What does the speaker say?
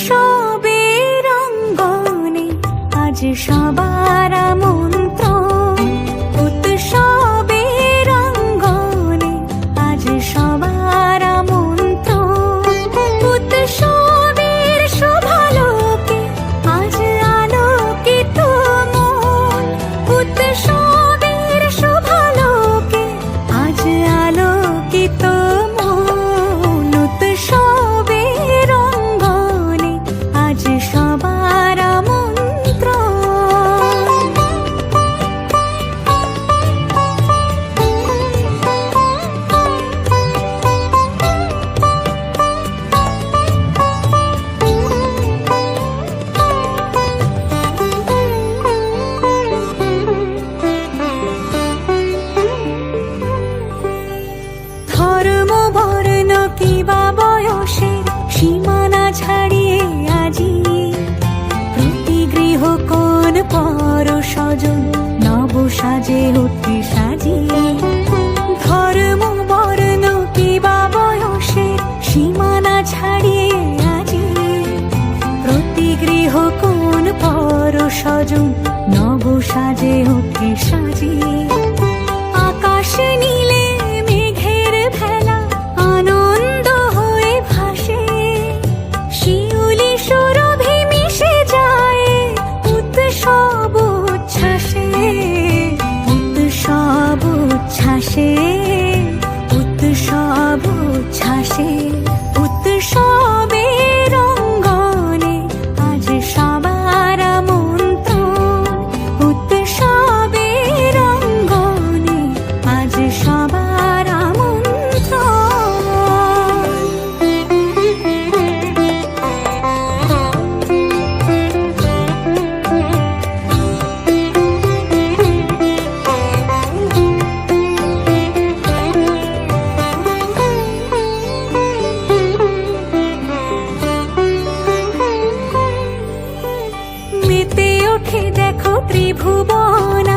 সবে রঙ্গনে আজ সবার আমার ছাড়ি ত্রিভুবন